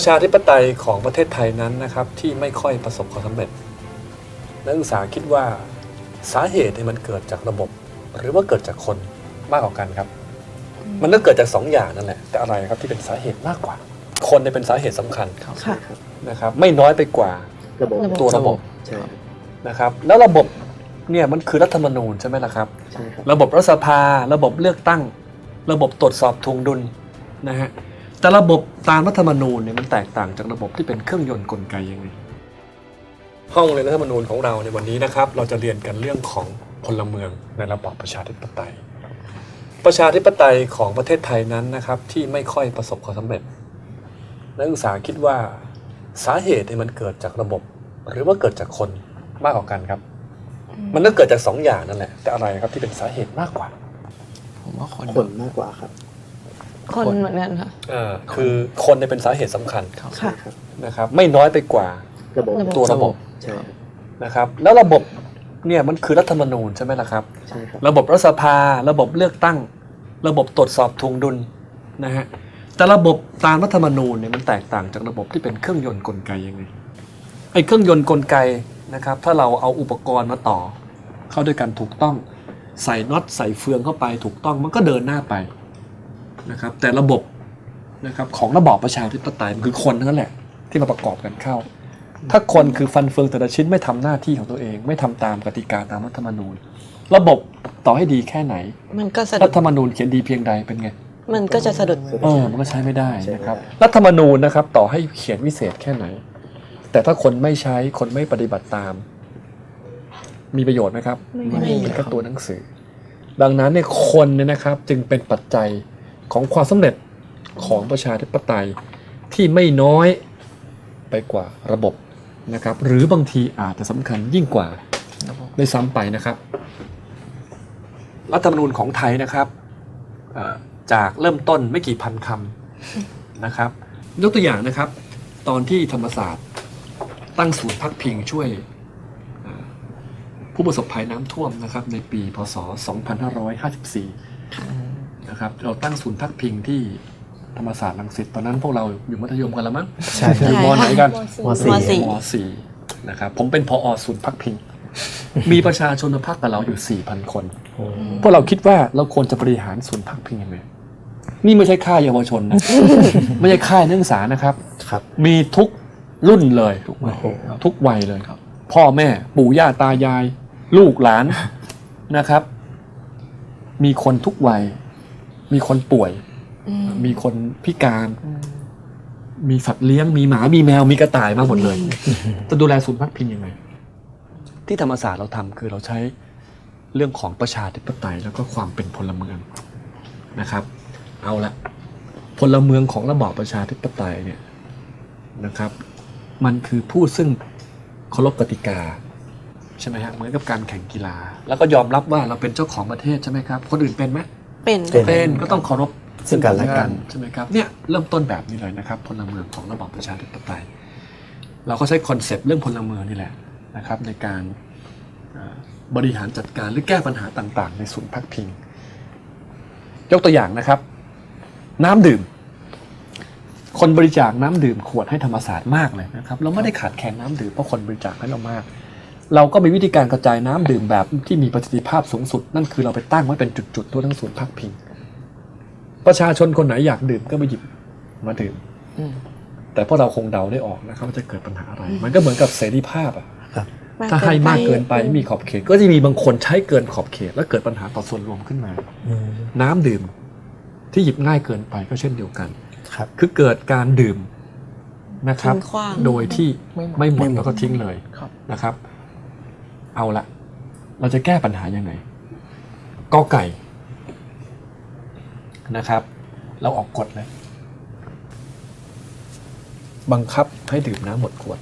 ประชาธิปไตยของประเทศไทยนั้นนะครับที่ไม่ค่อยประสบความสำเร็จนักศึกษาคิดว่าสาเหตุเนี่ยมันเกิดจากระบบ หรือว่าเกิดจากคนมากกว่ากันครับ มันก็เกิดจากสองอย่างนั่นแหละ แต่อะไรครับที่เป็นสาเหตุมากกว่า คนเนี่ยเป็นสาเหตุสำคัญค่ะนะครับไม่น้อยไปกว่าระบบตัวระบบใช่ครับนะครับแล้วระบบเนี่ยมันคือรัฐธรรมนูญใช่ไหมล่ะครับใช่ครับระบบรัฐสภา ระบบเลือกตั้ง ระบบตรวจสอบทวงดุลนะฮะ แต่ระบบตามรัฐธรรมนูญเนี่ยมันแตกต่างจากระบบที่เป็นเครื่องยนต์กลไกยังไงห้องเรียนรัฐธรรมนูญของเราในวันนี้นะครับ เราจะเรียนกันเรื่องของพลเมืองในระบอบประชาธิปไตย ประชาธิปไตยของประเทศไทยนั้นนะครับ ที่ไม่ค่อยประสบความสำเร็จนักศึกษาคิดว่าสาเหตุเนี่ยมันเกิดจากระบบ หรือว่าเกิดจากคนมากกว่ากันครับ มันก็เกิดจากสองอย่างนั่นแหละแต่อะไรครับที่เป็นสาเหตุมากกว่าผมว่าคน คนมากกว่าครับ คนเหมือนกันค่ะ อ่าคือคนเนี่ยเป็นสาเหตุสำคัญครับค่ะครับนะครับ ไม่น้อยไปกว่าระบบระบบตัวระบบใช่ครับนะครับ แล้วระบบเนี่ยมันคือรัฐธรรมนูญใช่ไหมล่ะครับ ใช่ครับ ระบบรัฐสภา ระบบเลือกตั้ง ระบบตรวจสอบทวงดุลนะฮะแต่ระบบตามรัฐธรรมนูญเนี่ยมันแตกต่างจากระบบที่เป็นเครื่องยนต์กลไกยังไงไอ้เครื่องยนต์กลไกนะครับ ถ้าเราเอาอุปกรณ์มาต่อ เข้าด้วยกันถูกต้อง ใส่น็อตใส่เฟืองเข้าไปถูกต้องมันก็เดินหน้าไป นะครับแต่ระบบนะครับของระบอบประชาธิปไตยมันคือคนทั้งนั้นแหละที่มาประกอบกันเข้า ถ้าคนคือฟันเฟืองแต่ละชิ้นไม่ทำหน้าที่ของตัวเอง ไม่ทำตามกติกาตามรัฐธรรมนูญ ระบบต่อให้ดีแค่ไหน มันก็สะดุรัดฐธรรมนูญเขียนดีเพียงใดเป็นไงมันก็จะสะดุดเออมันก็ใช้ไม่ได้นะครับรัฐธรรมนูญนะครับต่อให้เขียนวิเศษแค่ไหน แต่ถ้าคนไม่ใช้คนไม่ปฏิบัติตาม มีประโยชน์ไหมครับไม่มีเป็นแค่ตัวหนังสือ ดังนั้นเนี่ยคนเนี่ยนะครับ จึงเป็นปัจจัย ของความสำเร็จของประชาธิปไตยที่ไม่น้อยไปกว่าระบบนะครับ หรือบางทีอาจจะสำคัญยิ่งกว่าด้วยซ้ำไปนะครับ รัฐธรรมนูญของไทยนะครับเอ่อจากเริ่มต้นไม่กี่พันคำนะครับยกตัวอย่างนะครับ ตอนที่ธรรมศาสตร์ตั้งศูนย์พักพิงช่วยเอ่อผู้ประสบภัยน้ำท่วมนะครับในปีพศ 2554 นะครับ เราตั้งศูนย์พักพิงที่ธรรมศาสตร์รังสิตตอนนั้นพวกเราอยู่มัธยมกันแล้วมั้งใช่คอรับยู่มไหนกันมสี่มสี่ มสี่นะครับผมเป็นพอศูนย์พักพิง มีประชาชนมาพักกับเราอยู่ 4,000 คน พวกเราคิดว่าเราควรจะบริหารศูนย์พักพิงยังไงนี่ไม่ใช่ค่ายเยาวชนนะ ไม่ใช่ค่ายนักศึกษานะครับ ครับ มีทุกรุ่นเลย ทุกวัยโอ้โหทุกวัยเลยพ่อแม่ปู่ย่าตายาย ลูกหลานนะครับ มีคนทุกวัย มีคนป่วยอืมมีคนพิการ มีสัตว์เลี้ยง มีหมา มีแมว มีกระต่ายมาหมดเลย จะดูแลศูนย์พักพิงยังไง ที่ธรรมศาสตร์เราทำคือเราใช้เรื่องของประชาธิปไตยแล้วก็ความเป็นพลเมืองนะครับ เอาละพลเมืองของระบอบประชาธิปไตยเนี่ยนะครับ มันคือผู้ซึ่งเคารพกติกาใช่ไหมฮะเหมือนกับการแข่งกีฬา แล้วก็ยอมรับว่าเราเป็นเจ้าของประเทศใช่ไหมครับ คนอื่นเป็นไหม เป็นเป็น เป็นก็ต้องเคารพซึ่งกันและกัน ใช่ไหมครับเนี่ยเริ่มต้นแบบนี้เลยนะครับพลเมืองของระบอบประชาธิปไตย เราก็ใช้คอนเซปต์เรื่องพลเมืองนี่แหละนะครับ ในการเอ่อบริหารจัดการหรือแก้ปัญหาต่างๆ ในศูนย์พักพิง ยกตัวอย่างนะครับ น้ำดื่ม คนบริจาคน้ำดื่มขวดให้ธรรมศาสตร์มากเลยนะครับ เราไม่ได้ขาดแคลนน้ำดื่มเพราะคนบริจาคให้เรามาก เราก็มีวิธีการกระจายน้ำดื่มแบบที่มีประสิทธิภาพสูงสุด นั่นคือเราไปตั้งไว้เป็นจุดๆทั่วทั้งศูนย์พักพิง ประชาชนคนไหนอยากดื่มก็ไปหยิบมาดื่มอืมแต่พวกเราคงเดาได้ออกนะครับว่าจะเกิดปัญหาอะไร มันก็เหมือนกับเสรีภาพอะครับถ้าให้มากเกินไปไม่มีขอบเขต ก็จะมีบางคนใช้เกินขอบเขต แล้วเกิดปัญหาต่อส่วนรวมขึ้นมาอืมน้ำดื่มที่หยิบง่ายเกินไปก็เช่นเดียวกันครับ คือเกิดการดื่มนะครับทิ้งขว้างโดยที่ไม่ไม่หมไม่ดหมดแล้วก็ทิ้งเลยครับนะครับ เอาละ เราจะแก้ปัญหายังไงกอไก่นะครับ เราออกกฎเลย บังคับให้ดื่มน้ำหมดขวด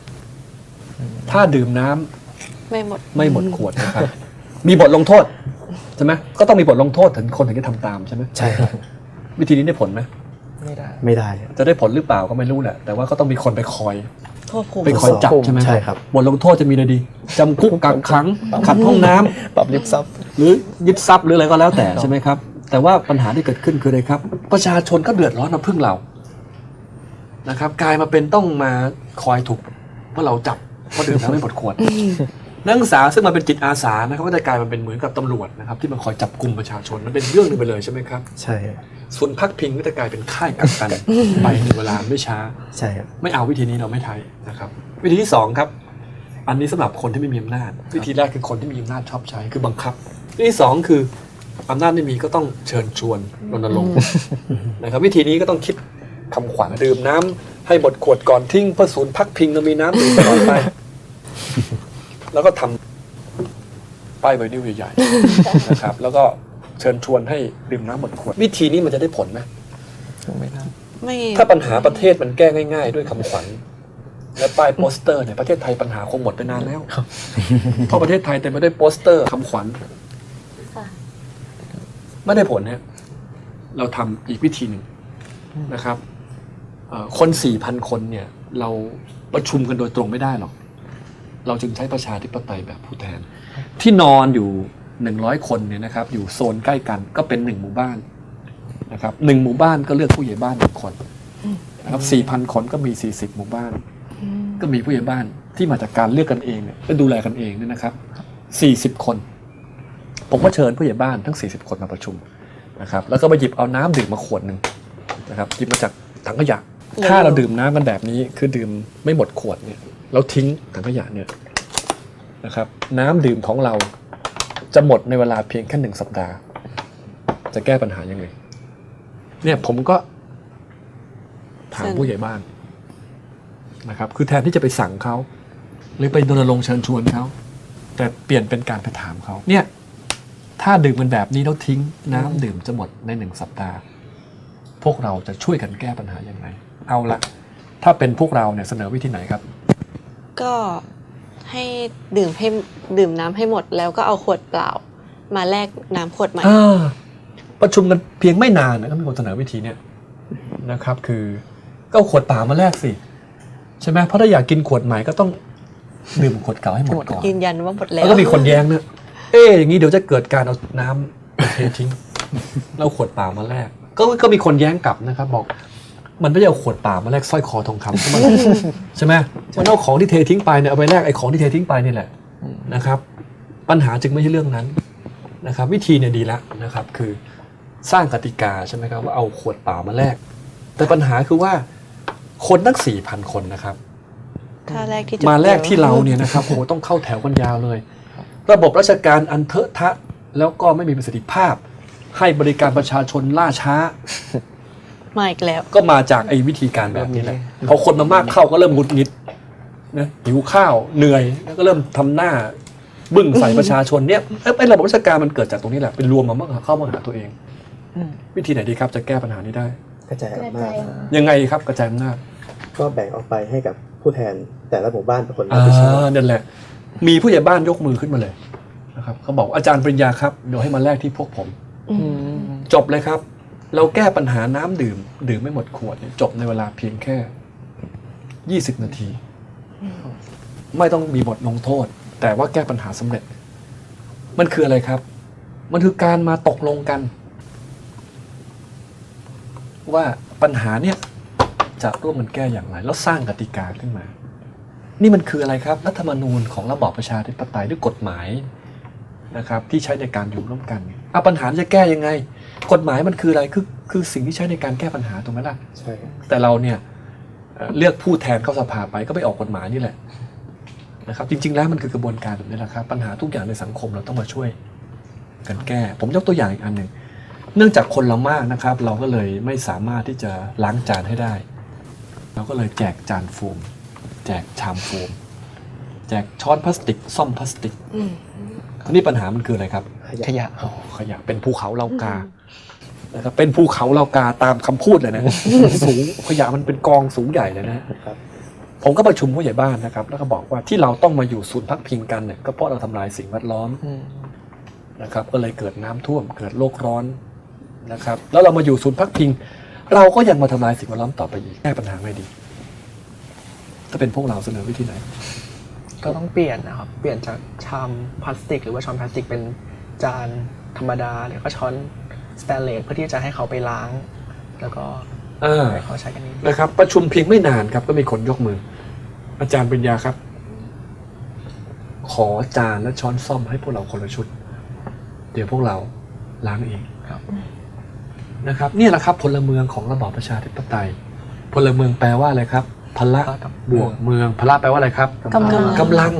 ถ้าดื่มน้ำไม่หมดไม่หมดขวดนะครับ มีบทลงโทษใช่ไหมก็ต้องมีบทลงโทษถึงคนถึงจะทำตามใช่ไหมใช่ครับวิธีนี้ได้ผลไหมไม่ได้ ไม่ได้ จะได้ผลหรือเปล่าก็ไม่รู้แหละแต่ว่าก็ต้องมีคนไปคอย ควบคุมไปคอยจับใช่ไหมใช่ครับบทลงโทษจะมีอะไรดีจำคุกกักขังขัดห้องน้ำปรับลิฟต์ซับหรือยึดทรัพย์หรืออะไรก็แล้วแต่ใช่ไหมครับ แต่ว่าปัญหาที่เกิดขึ้นคืออะไรครับ ประชาชนก็เดือดร้อนมาพึ่งเรานะครับ กลายมาเป็นต้องมาคอยถูกเพราะเราจับเพราะดื่มแล้วไม่หมดขวด นักศึกษาซึ่งมาเป็นจิตอาสานะครับก็จะกลายมาเป็นเหมือนกับตำรวจนะครับที่มาคอยจับกลุ่มประชาชนมันเป็นเรื่องหนึงไปเลยใช่ไหมครับ ใช่ครับส่วนพักพิงก็จะกลายเป็นค่ายกักกัน ไปในเวลาไม่ช้า ใช่ครับไม่เอาวิธีนี้เราไม่ไทยนะครับ วิธีที่สองครับ อันนี้สำหรับคนที่ไม่มีอำนาจ วิธีแรกคือคนที่มีอำนาจชอบใช้คือบังคับ วิธีที่สองคืออำนาจไม่มีก็ต้องเชิญชวนรณรงค์นะครับ วิธีนี้ก็ต้องคิดคำขวัญดื่มน้ำให้หมดขวดก่อนทิ้งเพื่อศูนย์พักพิงเรามีน้ำดื่มตลอดไป แล้วก็ทำป้ายไวนิวใหญ่ๆ นะครับ แล้วก็เชิญชวนให้ดื่มน้ำหมดขวด วิธีนี้มันจะได้ผลไหมไม่ได้ไม่ถ้าปัญหาประเทศมันแก้ง่าย ๆ ด้วยคำขวัญและป้ายโปสเตอร์เนี่ยประเทศไทยปัญหาคงหมดไปนานแล้วเพราะประเทศไทยเต็มไปด้วยโปสเตอร์คำขวัญไม่ได้ผลเนี่ยเราทำอีกวิธีหนึ่งนะครับเอ่อคนสี่พันคนเนี่ย เราประชุมกันโดยตรงไม่ได้หรอก เราจึงใช้ประชาธิปไตยแบบผู้แทน ที่นอนอยู่หนึ่งร้อยคนเนี่ยนะครับ อยู่โซนใกล้กันก็เป็นหนึ่งหมู่บ้านนะครับหนึ่งหมู่บ้านก็เลือกผู้ใหญ่บ้านหนึ่งคนนะครับสี่พันคนก็มีสี่สิบหมู่บ้าน ก็มีผู้ใหญ่บ้านที่มาจากการเลือกกันเองเนี่ยและดูแลกันเองเนี่ยนะครับสี่สิบคน ผมก็เชิญผู้ใหญ่บ้านทั้งสี่สิบคนมาประชุมนะครับ แล้วก็มาหยิบเอาน้ำดื่มมาขวดหนึ่งนะครับหยิบมาจากถังขยะถ้าเราดื่มน้ำกันแบบนี้คือดื่มไม่หมดขวดเนี่ย เราทิ้งถังขยะเนี่ยนะครับ น้ำดื่มของเราจะหมดในเวลาเพียงแค่หนึ่งสัปดาห์ จะแก้ปัญหายังไงเนี่ยผมก็ถามผู้ใหญ่บ้านนะครับ คือแทนที่จะไปสั่งเขาหรือไปรณรงค์เชิญชวนเขาแต่เปลี่ยนเป็นการไปถามเขาเนี่ย ถ้าดื่มกันแบบนี้แล้วทิ้ง น้ำดื่มจะหมดในหนึ่งสัปดาห์ พวกเราจะช่วยกันแก้ปัญหายังไงเอาละถ้าเป็นพวกเราเนี่ยเสนอวิธีไหนครับ ก็ให้ดื่มให้ดื่มน้ำให้หมดแล้วก็เอาขวดเปล่า มาแลกน้ำขวดใหม่อ่าประชุมกันเพียงไม่นานนะก็มีคนเสนอวิธีเนี่ยนะครับ คือก็เอาขวดเปล่ามาแลกสิ ใช่ไหมเพราะถ้าอยากกินขวดใหม่ก็ต้องดื่มขวดเก่าให้หมดก่อน ยืนยันว่าหมดแล้ว แล้วก็มีคนแย้งเนี่ยเอ๊ะอย่างนี้เดี๋ยวจะเกิดการเอาน้ำเททิ้ง แล้วขวดเปล่ามาแลกก็ก็มีคนแย้งกลับนะครับ บอก มันไม่ได้เอาขวดเปล่ามาแลกสร้อยคอทองคำใช่ไหมใช่ไหมมันเอาของที่เททิ้งไปเนี่ยเอาไปแลกไอ้ของที่เททิ้งไปนี่แหละนะครับ ปัญหาจึงไม่ใช่เรื่องนั้นนะครับ วิธีเนี่ยดีแล้วนะครับ คือสร้างกติกาใช่ไหมครับว่าเอาขวดเปล่ามาแลกแต่ปัญหาคือว่าคนตั้งสี่พันคนนะครับถ้าแรกที่จุดมาแรกดียวที่เราเนี่ยนะครับโอ้โหต้องเข้าแถวกันยาวเลย ระบบราชการอันเทอะทะแล้วก็ไม่มีประสิทธิภาพ ให้บริการประชาชนล่าช้า มาอีกแล้ว ก็มาจากไอ้วิธีการแบบนี้แหละพอคนมามากเข้าก็เริ่มหงุดหงิดนะหิวข้าวเหนื่อยแล้วก็เริ่มทำหน้าบึ้งใส่ประชาชนเนี่ยเอ้ยไอ้ระบบราชการมันเกิดจากตรงนี้แหละเป็นรวมมามาเข้ามาหาตัวเองวิธีไหนดีครับจะแก้ปัญหานี้ได้ กระจายอำนาจยังไงครับกระจายอำนาจก็แบ่งออกไปให้กับผู้แทนแต่ละหมู่บ้านเป็นคนรัอ่าบผิดชอบนั่นแหละ มีผู้ใหญ่บ้านยกมือขึ้นมาเลยนะครับเขาบอกอาจารย์ปริญญาครับเดี๋ยวให้มาแลกที่พวกผมจบเลยครับ เราแก้ปัญหาน้ำดื่ม ดื่มไม่หมดขวดเนี่ยจบในเวลาเพียงแค่ 20 นาที ไม่ต้องมีบทลงโทษ แต่ว่าแก้ปัญหาสำเร็จ มันคืออะไรครับ มันคือการมาตกลงกัน ว่าปัญหาเนี่ยจะร่วมมันแก้อย่างไร แล้วสร้างกติกาขึ้นมา นี่มันคืออะไรครับรัฐธรรมนูญของระบอบประชาธิปไตยด้วยกฎหมายนะครับที่ใช้ในการอยู่ร่วมกันเอาปัญหาจะแก้ยังไง กฎหมายมันคืออะไรคือคือสิ่งที่ใช้ในการแก้ปัญหาถูกไหมล่ะใช่ครับแต่เราเนี่ยเอ่อเลือกผู้แทนเข้าสภาไปก็ไปออกกฎหมายนี่แหละนะครับ จริง ๆ แล้วมันคือกระบวนการแบบนี้แหละครับปัญหาทุกอย่างในสังคมเราต้องมาช่วยกันแก้ ผมยกตัวอย่างอีกอันหนึ่งเนื่องจากคนเรามากนะครับ เราก็เลยไม่สามารถที่จะล้างจานให้ได้ เราก็เลยแจกจานโฟมแจกชามโฟมแจกช้อนพลาสติกซ่อมพลาสติกอืมทีนี้ปัญหามันคืออะไรครับ ขยะขยะอ๋อขยะเป็นภูเขาเหล่ากา นะครับเป็นภูเขาเหล่ากาตามคำพูดเลยนะ สูงขยะมันเป็นกองสูงใหญ่เลยนะ ครับ ผมก็ประชุมผู้ใหญ่บ้านนะครับ แล้วก็บอกว่าที่เราต้องมาอยู่ศูนย์พักพิงกันเนี่ยก็เพราะเราทำลายสิ่งแวดล้อม นะครับก็เลยเกิดน้ำท่วมเกิดโลกร้อนนะครับ แล้วเรามาอยู่ศูนย์พักพิง เราก็ยังมาทำลายสิ่งแวดล้อมต่อไปอีกแก้ปัญหาไม่ดี ถ้าเป็นพวกเราเสนอวิธีไหน ก็ต้องเปลี่ยนนะครับ เปลี่ยนจากชามพลาสติก หรือว่าช้อนพลาสติกเป็นจานธรรมดาหรือก็ช้อน สแตนเลสเพื่อที่จะให้เขาไปล้าง แล้วก็เออให้เขาใช้กันนี้นะครับ ประชุมเพียงไม่นานครับ ก็มีคนยกมือ อาจารย์ปริญญาครับ ขอจานและช้อนซ่อมให้พวกเราคนละชุด เดี๋ยวพวกเราล้างเองครับนะครับเนี่ยแหละครับพลเมืองของระบอบประชาธิปไตย พลเมืองแปลว่าอะไรครับพละกับบวกเมืองพละแปลว่าอะไรครับกำลังกำลัง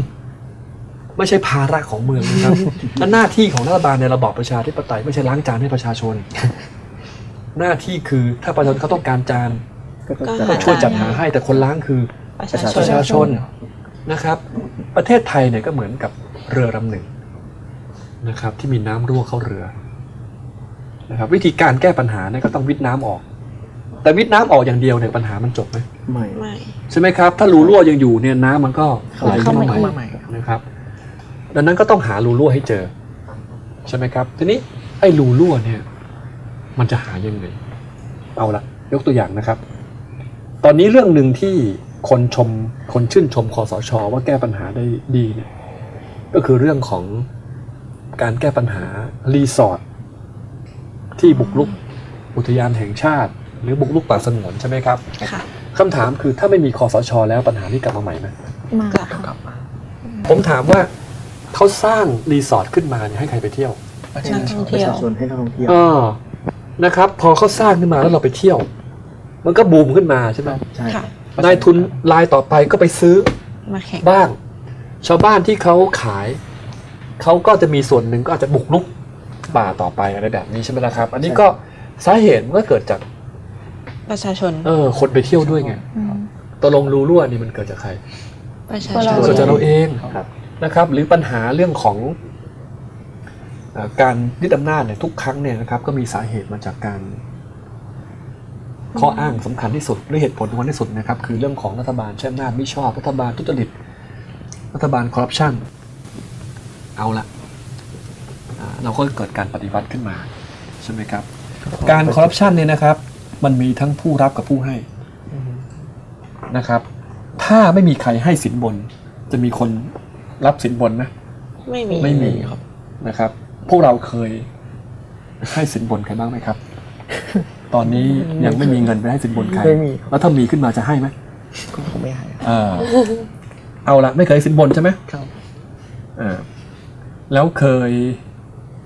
ไม่ใช่ภาระของเมืองนะครับ และหน้าที่ของรัฐบาลในระบอบประชาธิปไตยไม่ใช่ล้างจานให้ประชาชน หน้าที่คือถ้าประชาชนเขาต้องการจานก็ต้องก็จัดก็ช่วยจัดหาให้แต่คนล้างคือประชาชปนระชาชนนะครับ ประเทศไทยเนี่ยก็เหมือนกับเรือลำหนึ่งนะครับ ที่มีน้ำรั่วเข้าเรือนะครับวิธีการแก้ปัญหาเนี่ยก็ต้องวิทน้ำออก แต่วิทน้ำออกอย่างเดียวเนี่ยปัญหามันจบไหมไม่ไม่ใช่ไหมครับ ถ้ารูรั่วยังอยู่เนี่ยน้ำมันก็ไหลเข้าเข้ามามาเข้ามาใหม่ครับนะครับ ดังนั้นก็ต้องหารูรั่วให้เจอ ใช่ไหมครับ ทีนี้ไอ้รูรั่วเนี่ยมันจะหายังไง เอาละยกตัวอย่างนะครับ ตอนนี้เรื่องหนึ่งที่คนชมคนชื่นชมคอสชว่าแก้ปัญหาได้ดีเนี่ยก็คือเรื่องของการแก้ปัญหารีสอร์ทที่บุกรุกอุทยานแห่งชาติ หรือบุกรุกป่าสงวนใช่ไหมครับค่ะคำถามคือถ้าไม่มีคอสชแล้วปัญหานี้กลับมาใหม่ไหมมากกลับมาผมถามว่า เขาสร้างรีสอร์ทขึ้นมาเนี่ยให้ใครไปเที่ยวประชานักชท่อนงประเที่ยวชาชนให้นักท่องเที่ยวเออนะครับ พอเขาสร้างขึ้นมาแล้วเราไปเที่ยว มันก็บูมขึ้นมาใช่ไหมใช่ค่ะ นายทุนรายต่อไปก็ไปซื้อ มาแข่ง บ้าง ชาวบ้านที่เขาขาย เขาก็จะมีส่วนหนึ่งก็อาจจะบุกรุกป่าต่อไปอะไรแบบนี้ใช่ไหมล่ะครับ อันนี้ก็สาเหตุมันก็เกิดจากประชาชนเออคนไปเที่ยวด้วยไงอืมตกลงรูรั่วนี่มันเกิดจากใครประชาเราชนเกิดจากเราเองครับ นะครับ หรือปัญหาเรื่องของเอ่อการยึดอำนาจเนี่ยทุกครั้งเนี่ยนะครับก็มีสาเหตุมาจากการ ข้ออ้างสำคัญที่สุดหรือเหตุผลสำคัญที่สุดนะครับ คือเรื่องของรัฐบาลใช้อำนาจไม่ชอบรัฐบาลทุจริตรัฐบาลคอร์รัปชันเอาละอ่าเราก็เกิดการปฏิวัติขึ้นมาใช่ไหมครับ การคอร์รัปชันเนี่ยนะครับ มันมีทั้งผู้รับกับผู้ให้นะครับ ถ้าไม่มีใครให้สินบน จะมีคน รับสินบนนะไม่มีไม่มีครับนะครับ พวกเราเคยให้สินบนใครบ้างไหมครับ ตอนนี้ยังไม่มีเงินไปให้สินบนใครไม่มีครับ แล้วถ้ามีขึ้นมาจะให้ไหมก็คงไม่ให้เออเอาละไม่เคยให้สินบนใช่ไหมครับเออแล้วเคย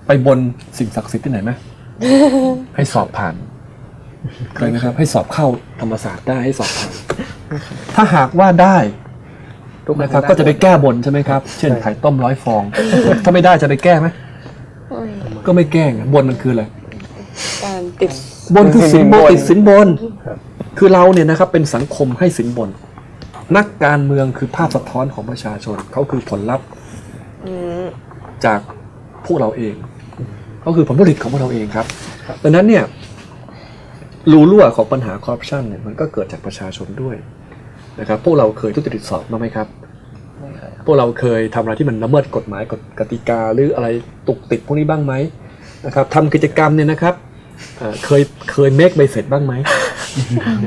ไปบนสิ่งศักดิ์สิทธิ์ที่ไหนไหมให้สอบผ่าน เคยไหมครับ ให้สอบเข้าธรรมศาสตร์ได้ให้สอบผ่าน ถ้าหากว่าได้ ทุกนะครับ ก็จะไปแก้บนใช่ไหมครับ เช่นไข่ต้มร้อยฟอง ถ้าไม่ได้จะไปแก้ไหมก็ไม่แกล้งอะบนมันคืออะไร การติดบนคือสินบนติดสินบนครับคือเราเนี่ยนะครับเป็นสังคมให้สินบน นักการเมืองคือภาพสะท้อนของประชาชน เขาคือผลลัพธ์อืมจากพวกเราเองเขาคือผลผลิตของพวกเราเองครับดังนั้นเนี่ยรูรั่วของปัญหาคอร์รัปชันเนี่ยมันก็เกิดจากประชาชนด้วย นะครับพวกเราเคยทุจริตสอบมาไหมครับ ไม่เคยครับ พวกเราเคยทำอะไรที่มันละเมิดกฎหมายกฎกติกาหรืออะไรตุกติดพวกนี้บ้างไหมนะครับทำกิจกรรมเนี่ยนะครับเอ่อเคยเคยเมคใบเสร็จบ้างไหม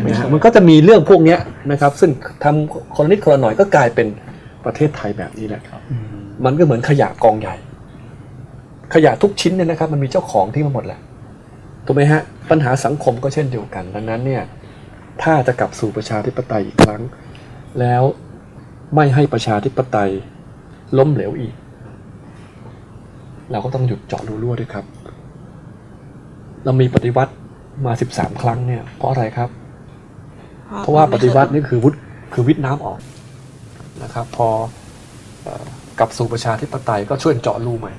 นะฮะมันก็จะมีเรื่องพวกเนี้ยนะครับ ซึ่งทำคนละนิดคนละหน่อยก็กลายเป็นประเทศไทยแบบนี้แหละครับ มันก็เหมือนขยะกองใหญ่ ขยะทุกชิ้นเนี่ยนะครับ มันมีเจ้าของที่มาหมดแหละถูกไหมฮะปัญหาสังคมก็เช่นเดียวกัน ดังนั้นเนี่ย ถ้าจะกลับสู่ประชาธิปไตยอีกครั้ง แล้วไม่ให้ประชาธิปไตยล้มเหลวอีก เราก็ต้องหยุดเจาะรูรั่วด้วยครับ เรามีปฏิวัติมา 13 ครั้งเนี่ยเพราะอะไรครับ เพราะว่าปฏิวัตินี่คือวุฒิคือวิทย์น้ำออกนะครับพอเอ่อกลับสู่ประชาธิปไตยก็ช่วยเจาะรูใหม่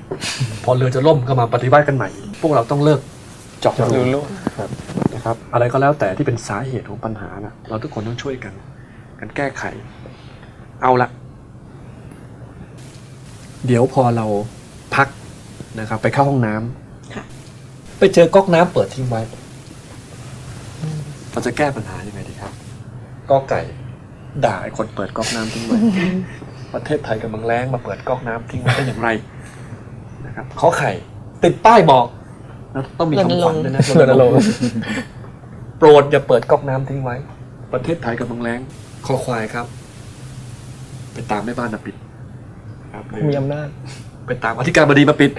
พอเรือจะล่มก็มาปฏิวัติกันใหม่ พวกเราต้องเลิกเจาะรูรู้ นะครับ อะไรก็แล้วแต่ที่เป็นสาเหตุของปัญหานะเราทุกคนต้องช่วยกัน กันแก้ไข เอาละเดี๋ยวพอเราพักนะครับ ไปเข้าห้องน้ำค่ะไปเจอก๊อกน้ำเปิดทิ้งไว้เราจะแก้ปัญหายังไงดีครับกอไก่ด่าไอ้คนเปิดก๊อกน้ำทิ้งไว้ประเทศไทยกำลังแล้งมาเปิดก๊อกน้ำทิ้งไว้ได้อย่างไรนะครับขอไข่ ติดป้ายบอกนะต้องมีคำขวัญด้วยนะรณรงค์ โปรดอย่าเปิดก๊อกน้ำทิ้งไว้ ประเทศไทยกำลังแล้งคอควายครับ ไปตามแม่บ้านนะปิดครับมีอำนาจ ไปตามอธิการบดีมาปิด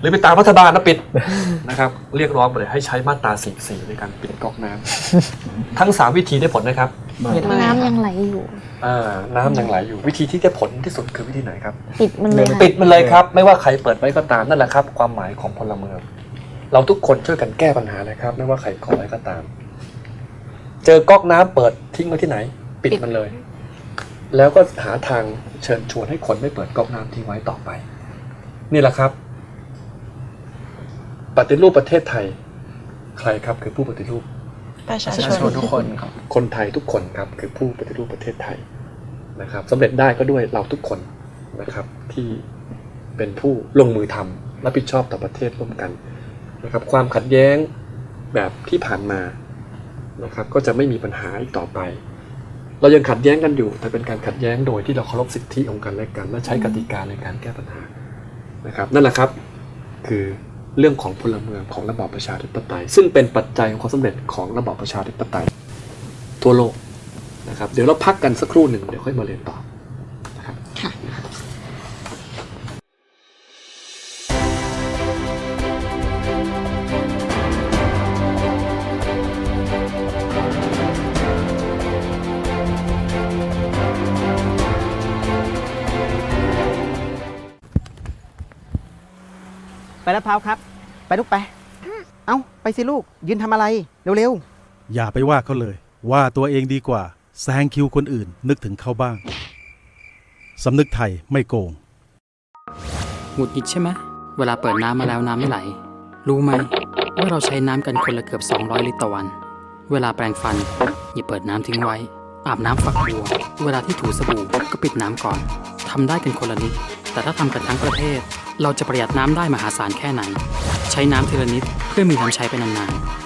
หรือไปตามรัฐบาลมาปิดนะครับ เรียกร้องไปเลยให้ใช้มาตรา44ในการปิดก๊อกน้ำทั้ง3วิธีได้ผลนะครับไม่ได้น้ำยังไหลอยู่อ่าน้ำยังไหลอยู่วิธีที่ได้ผลที่สุดคือวิธีไหนครับ ปิดมันเลยค่ะ ปิดมันเลยครับ ไม่ว่าใครเปิดไว้ก็ตามนั่นแหละครับ ความหมายของพลเมือง เราทุกคนช่วยกันแก้ปัญหานะครับ ไม่ว่าใครก่ออะไรก็ตาม เจอก๊อกน้ำเปิดทิ้งไว้ที่ไหน ปิดมันเลย แล้วก็หาทางเชิญชวนให้คนไม่เปิดก๊อกน้ำทิ้งไว้ต่อไป นี่แหละครับ ปฏิรูปประเทศไทย ใครครับคือผู้ปฏิรูป ประชาประชชาชนนทุกคนครับ คนไทยทุกคนครับ คือผู้ปฏิรูปประเทศไทยนะครับสำเร็จได้ก็ด้วยเราทุกคนนะครับที่เป็นผู้ลงมือทำรับผิดชอบต่อประเทศร่วมกัน นะครับความขัดแย้งแบบที่ผ่านมานะครับก็จะไม่มีปัญหาอีกต่อไป เรายังขัดแย้งกันอยู่ แต่เป็นการขัดแย้งโดยที่เราเคารพสิทธิของกันและกัน และใช้กติกาในการแก้ปัญหานะครับนั่นแหละครับคือเรื่องของพลเมืองของระบอบประชาธิปไตย ซึ่งเป็นปัจจัยของความสำเร็จของระบอบประชาธิปไตย ทั่วโลกนะครับเดี๋ยวเราพักกันสักครู่หนึ่งเดี๋ยวค่อยมาเรียนต่อ ลูกไป เอ้า ไปสิลูก ยืนทำอะไร เร็วอย่าไปว่าเขาเลย ว่าตัวเองดีกว่าแซงคิวคนอื่น นึกถึงเขาบ้าง สำนึกไทยไม่โกง หงุดหงิดใช่ไหมเวลาเปิดน้ำมาแล้วน้ำไม่ไหล รู้ไหมว่าเราใช้น้ำกันคนละเกือบ 200 ลิตรต่อวัน เวลาแปรงฟันอย่าเปิดน้ำทิ้งไว้ อาบน้ำฝักบัว เวลาที่ถูสบู่ก็ปิดน้ำก่อนทำได้กันคนละนิด แต่ถ้าทำกันทั้งประเทศ เราจะประหยัดน้ำได้มหาศาลแค่ไหน ใช้น้ำทีละนิดเพื่อมีน้ำใช้ไปนานๆ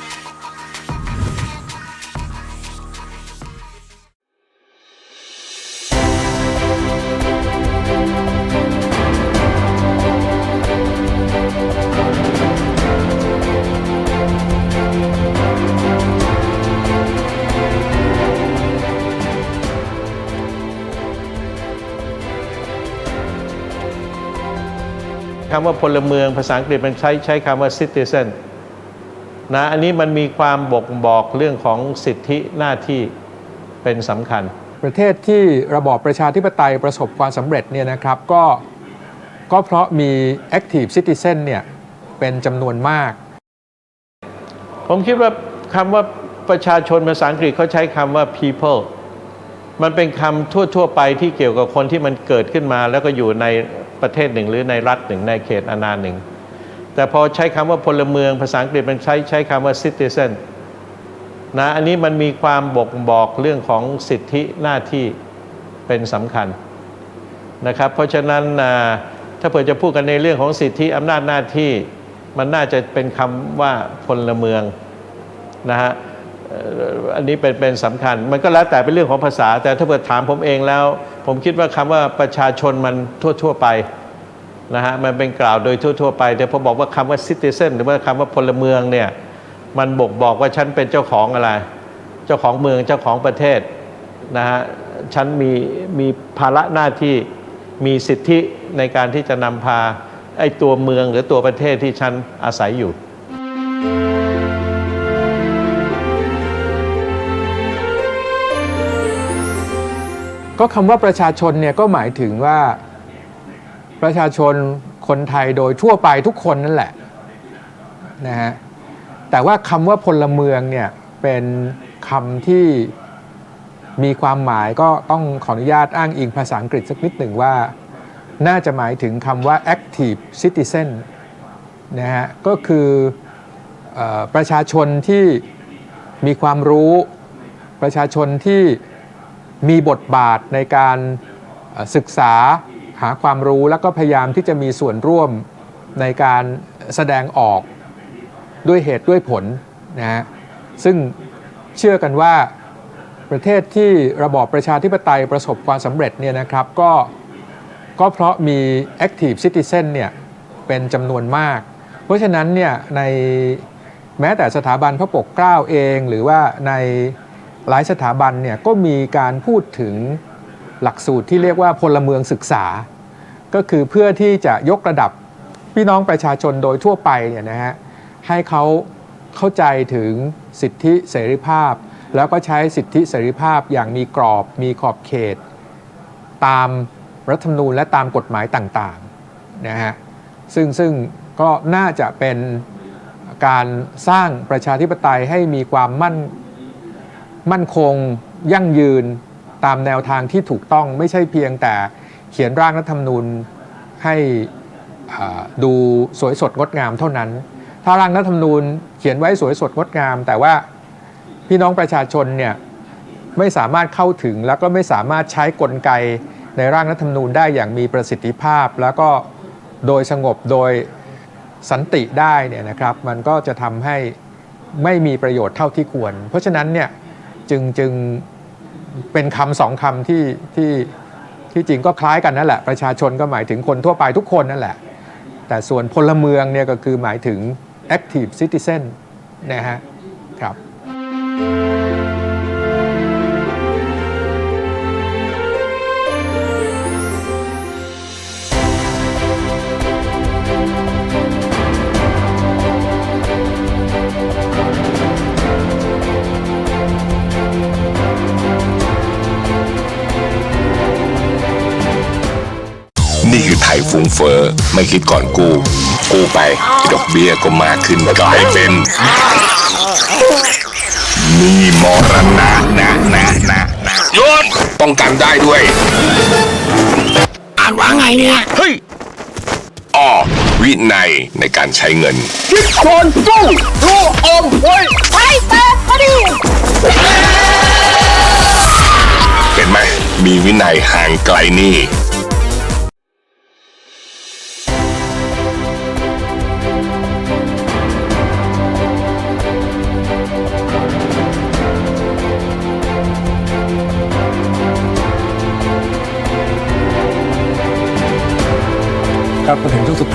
ำว่าพลเมืองภาษาอังกฤษมันใช้ใช้คำว่า citizen นะอันนี้มันมีความบ่งบอกเรื่องของสิทธิหน้าที่เป็นสำคัญ ประเทศที่ระบอบประชาธิปไตยประสบความสำเร็จเนี่ยนะครับก็ก็เพราะมี active citizen เนี่ยเป็นจำนวนมาก ผมคิดว่าคำว่าประชาชนภาษาอังกฤษเขาใช้คำว่า people มันเป็นคำทั่ว ๆ ไปที่เกี่ยวกับคนที่มันเกิดขึ้นมาแล้วก็อยู่ใน ประเทศหนึ่ง หรือในรัฐหนึ่งในเขตอาณาหนึ่ง แต่พอใช้คำว่าพลเมืองภาษาอังกฤษมันใช้ใช้คำว่า citizen นะอันนี้มันมีความบ่งบอกเรื่องของสิทธิหน้าที่เป็นสำคัญนะครับ เพราะฉะนั้นถ้าเผื่อจะพูดกันในเรื่องของสิทธิอำนาจหน้าที่ มันน่าจะเป็นคำว่าพลเมืองนะฮะ อันนี้เป็นเป็นสำคัญ มันก็แล้วแต่เป็นเรื่องของภาษา แต่ถ้าเผื่อถามผมเองแล้ว ผมคิดว่าคำว่าประชาชนมันทั่ว ๆ ไปนะฮะมันเป็นกล่าวโดยทั่ว ๆ ไป แต่พอบอกว่าคำว่า citizen หรือว่าคำว่าพลเมืองเนี่ยมันบ่งบอกว่าฉันเป็นเจ้าของอะไร เจ้าของเมืองเจ้าของประเทศนะฮะฉันมีมีภาระหน้าที่มีสิทธิในการที่จะนำพาไอ้ตัวเมืองหรือตัวประเทศที่ฉันอาศัยอยู่ ก็คำว่าประชาชนเนี่ยก็หมายถึงว่าประชาชนคนไทยโดยทั่วไปทุกคนนั่นแหละนะฮะแต่ว่าคำว่าพลเมืองเนี่ยเป็นคำที่มีความหมายก็ต้องขออนุญาตอ้างอิงภาษาอังกฤษสักนิดหนึ่งว่า น่าจะหมายถึงคำว่า active citizen นะฮะก็คือเออประชาชนที่มีความรู้ประชาชนที่ มีบทบาทในการศึกษาหาความรู้แล้วก็พยายามที่จะมีส่วนร่วมในการแสดงออกด้วยเหตุด้วยผลนะฮะซึ่งเชื่อกันว่าประเทศที่ระบอบประชาธิปไตยประสบความสำเร็จเนี่ยนะครับก็ก็เพราะมี active citizen เนี่ยเป็นจำนวนมาก เพราะฉะนั้นเนี่ยในแม้แต่สถาบันพระปกเกล้าเอง หรือว่าใน หลายสถาบันเนี่ยก็มีการพูดถึงหลักสูตรที่เรียกว่าพลเมืองศึกษา ก็คือเพื่อที่จะยกระดับพี่น้องประชาชนโดยทั่วไปเนี่ยนะฮะให้เขาเข้าใจถึงสิทธิเสรีภาพ แล้วก็ใช้สิทธิเสรีภาพอย่างมีกรอบมีขอบเขต ตามรัฐธรรมนูญและตามกฎหมายต่างๆนะฮะซึ่งซึ่งก็น่าจะเป็นการสร้างประชาธิปไตยให้มีความมั่น มั่นคงยั่งยืนตามแนวทางที่ถูกต้องไม่ใช่เพียงแต่เขียนร่างรัฐธรรมนูญให้ดูสวยสดงดงามเท่านั้น ถ้าร่างรัฐธรรมนูญเขียนไว้สวยสดงดงาม แต่ว่าพี่น้องประชาชนเนี่ยไม่สามารถเข้าถึงแล้วก็ไม่สามารถใช้กลไกในร่างรัฐธรรมนูญได้อย่างมีประสิทธิภาพ แล้วก็โดยสงบโดยสันติได้เนี่ยนะครับ มันก็จะทำให้ไม่มีประโยชน์เท่าที่ควร เพราะฉะนั้นเนี่ย จึงจึงเป็นคำสองคำที่ที่ที่จริงก็คล้ายกันนั่นแหละ ประชาชนก็หมายถึงคนทั่วไปทุกคนนั่นแหละ แต่ส่วนพลเมืองเนี่ยก็คือหมายถึง active citizen นะฮะครับนี่ ฟุ้งเฟอ้อ ไม่คิดก่อนกู้ กู้ไป ดอกเบี้ยก็มากขึ้นกลายเป็นหนี่มรณะนะนะนะนะโยนป้องกันได้ด้วย อ่านว่าไงเนี่ย เฮ้ยอ้อวินัยในการใช้เงิน คิดก่อนกู้รู้อมไว้ไปเปิดพอดีเห็นไหมมีวินัยห่างไกลหนี่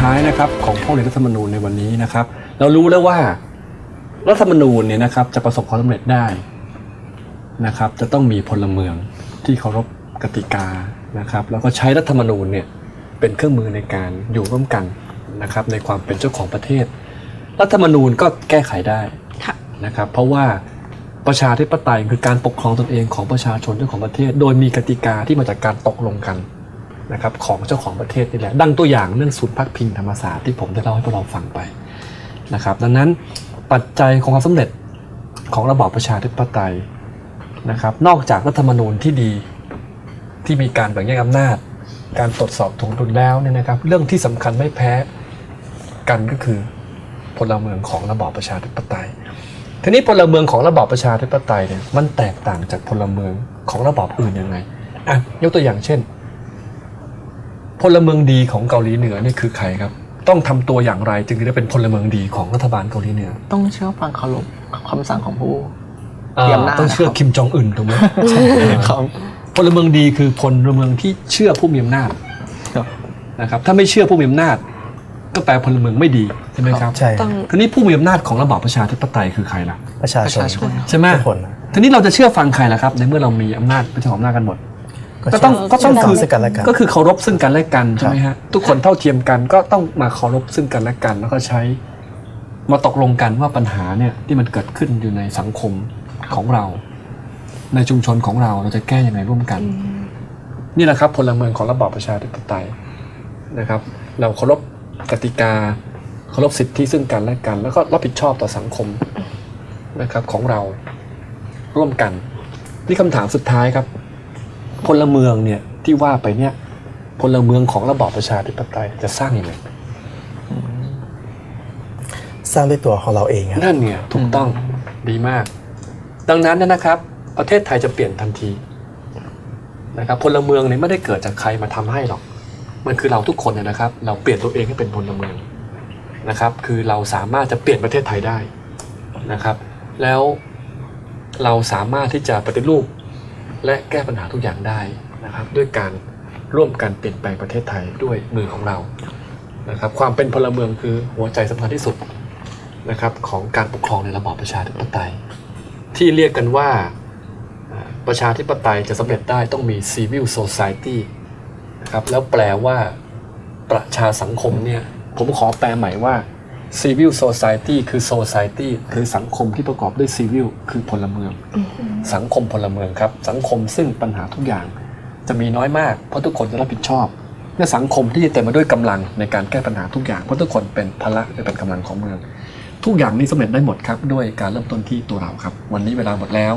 ท้ายนะครับของห้อเรียนรัฐธรรมนูญในวันนี้นะครับ เรารู้แล้วว่ารัฐธรรมนูญเนี่ยนะครับจะประสบความสำเร็จได้นะครับ จะต้องมีพลเมืองที่เคารพกติกานะครับ แล้วก็ใช้รัฐธรรมนูญเนี่ยเป็นเครื่องมือในการอยู่ร่วมกันนะครับ ในความเป็นเจ้าของประเทศ รัฐธรรมนูญก็แก้ไขได้นะครับ เพราะว่าประชาธิปไตยคือการปกครองตนเองของประชาชนเจ้าของประเทศ โดยมีกติกาที่มาจากการตกลงกัน นะครับของเจ้าของประเทศนี่แหละดังตัวอย่างเรื่องศูนย์พักพิงธรรมศาสตร์ที่ผมได้เล่าให้พวกเราฟังไปนะครับดังนั้นปัจจัยของความสำเร็จของระบอบประชาธิปไตยนะครับนอกจากรัฐธรรมนูญที่ดีที่มีการแบ่งแยกอำนาจ การตรวจสอบถวงดุลแล้วเนี่ยนะครับเรื่องที่สำคัญไม่แพ้กันก็คือพลเมืองของระบอบประชาธิปไตย ทีนี้พลเมืองของระบอบประชาธิปไตยเนี่ยมันแตกต่างจากพลเมืองของระบอบอื่นยังไงอะยกตัวอย่างเช่น พลเมืองดีของเกาหลีเหนือนี่คือใครครับ ต้องทำตัวอย่างไรจึงจะได้เป็นพลเมืองดีของรัฐบาลเกาหลีเหนือต้องเชื่อฟังเคารพคำสั่งของผู้อ่ามีอำนาจต้องเชื่อนะครับคิมจองอึนถูกไหมครับพลเมืองดีคือพลเมืองที่เชื่อผู้มีอำนาจครับนะครับ ถ้าไม่เชื่อผู้มีอำนาจ ก็แปลพลเมืองไม่ดีใช่ไหมครับใช่ต้องทีนี้ผู้มีอำนาจของระบอบประชาธิปไตยคือใครล่ะประชาประชนชาชนใช่ไหมทุกคน ทีนี้เราจะเชื่อฟังใครล่ะครับ ในเมื่อเรามีอำนาจเป็นเจ้าของอำนาจกันหมด ก็ต้องก็ต้องเชื่คือซึ่งกันและกัน ก็คือเคารพซึ่งกันและกันใช่ไหมฮะทุกคนเท่าเทียมกันก็ต้องมาเคารพซึ่งกันและกัน แล้วก็ใช้ มาตกลงกันว่าปัญหาเนี่ยที่มันเกิดขึ้นอยู่ในสังคมของเรา ในชุมชนของเราเราจะแก้ยังไงร่วมกัน นี่แหละครับพลเมืองของระบอบประชาธิปไตยนะครับ เราเคารพกติกาเคารพสิทธิซึ่งกันและกัน แล้วก็รับผิดชอบต่อสังคมนะครับของเราร่วมกัน นี่คำถามสุดท้ายครับ พลเมืองเนี่ยที่ว่าไปเนี่ยพลเมืองของระบอบประชาธิปไตยจะสร้างยังไงสร้างด้วยตัวของเราเองครับนั่นเนี่ยถูกต้องดีมาก ดังนั้นเนยนะครับ ประเทศไทยจะเปลี่ยนทันทีนะครับพลเมืองเนี่ยไม่ได้เกิดจากใครมาทำให้หรอก มันคือเราทุกคนเนี่ยนะครับ เราเปลี่ยนตัวเองให้เป็นพลเมืองนะครับ คือเราสามารถจะเปลี่ยนประเทศไทยได้นะครับ แล้วเราสามารถที่จะปฏิรูป และแก้ปัญหาทุกอย่างได้นะครับด้วยการร่วมกันเปลี่ยนแปลงประเทศไทยด้วยมือของเรานะครับความเป็นพลเมืองคือหัวใจสำคัญที่สุดนะครับของการปกครองในระบอบประชาธิปไตย ที่เรียกกันว่าประชาธิปไตยจะสำเร็จได้ต้องมี civil society นะครับแล้วแปลว่าประชาสังคมเนี่ยผมขอแปลใหม่ว่า civil society คือ society คือสังคมที่ประกอบด้วย civil คือพลเมือง สังคมพลเมืองครับ สังคมซึ่งปัญหาทุกอย่าง จะมีน้อยมาก เพราะทุกคนจะรับผิดชอบและสังคมที่จะเต็มไปด้วยกำลังในการแก้ปัญหาทุกอย่าง เพราะทุกคนเป็นพละหรือเป็นกำลังของเมือง ทุกอย่างนี้สำเร็จได้หมดครับ ด้วยการเริ่มต้นที่ตัวเราครับ วันนี้เวลาหมดแล้ว